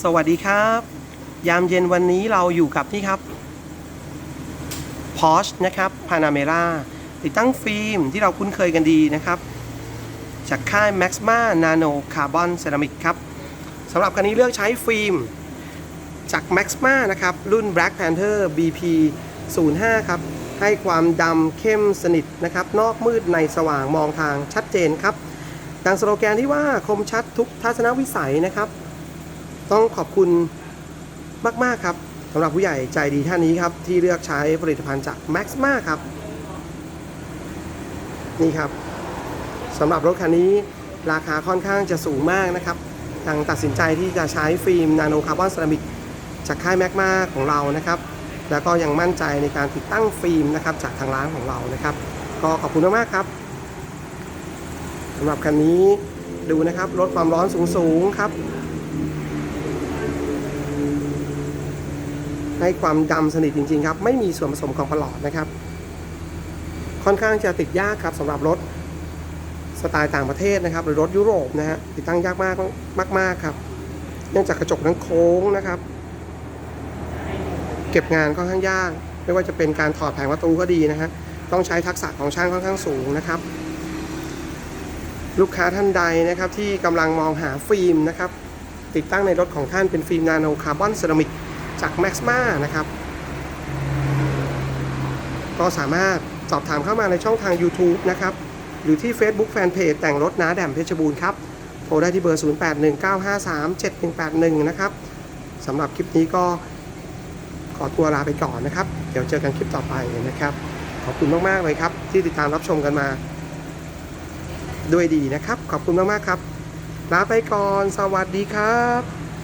สวัสดีครับ ยามเย็นวันนี้เราอยู่กับนี่ครับ Porsche นะครับ Panamera ติดตั้งฟิล์มที่เราคุ้นเคยกันดีนะครับ จากค่าย Maxma Nano Carbon Ceramic ครับสำหรับคันนี้เลือกใช้ฟิล์ม จาก Maxma นะครับ รุ่น Black Panther BP 05 ครับ ให้ความดำเข้มสนิทนะครับ นอกมืดในสว่างมองทางชัดเจนครับดังสโลแกนที่ว่าคมชัดทุกทัศนวิสัยนะครับ ต้องขอบคุณมาก ๆ ครับสำหรับผู้ใหญ่ใจดีท่านนี้ครับ ที่เลือกใช้ผลิตภัณฑ์จาก Maxma ครับ นี่ครับสำหรับรถคันนี้ราคาค่อนข้างจะสูงมากนะครับยังตัดสินใจที่จะใช้ฟิล์มนาโนคาร์บอนเซรามิกจากค่าย Maxma ของเรานะครับ แล้วก็ยังมั่นใจในการติดตั้งฟิล์มนะครับจากทางร้านของเรานะครับ ก็ขอบคุณมากๆครับสำหรับคันนี้ดูนะครับลดความร้อนสูงๆครับ ให้ความดำสนิทจริงๆครับ ไม่มีส่วนผสมของปลอดนะครับ ค่อนข้างจะติดยากครับสำหรับรถสไตล์ต่างประเทศนะครับ หรือรถยุโรปนะฮะติดตั้งยากมากมากๆครับ เนื่องจากกระจกทั้งโค้งนะครับ เก็บงานค่อนข้างยาก ไม่ว่าจะเป็นการถอดแผงประตูก็ดีนะฮะต้องใช้ทักษะของช่างค่อนข้างสูงนะครับ ลูกค้าท่านใดนะครับที่กำลังมองหาฟิล์มนะครับ ติดตั้งในรถของท่านเป็นฟิล์มนาโนคาร์บอนเซรามิก จาก Maxma นะครับ ก็สามารถสอบถามเข้ามาในช่องทาง YouTube นะครับ หรือที่ Facebook Fanpage แต่งรถน้าแดมเพชรบูรณ์ครับ โทรได้ที่เบอร์ 0819537181 นะครับสำหรับคลิปนี้ก็ขอตัวลาไปก่อนนะครับ เดี๋ยวเจอกันคลิปต่อไปนะครับ ขอบคุณมาก ๆ เลยครับ ที่ติดตามรับชมกันมา ด้วยดีนะครับ ขอบคุณมาก ๆ ครับ ลาไปก่อน สวัสดีครับ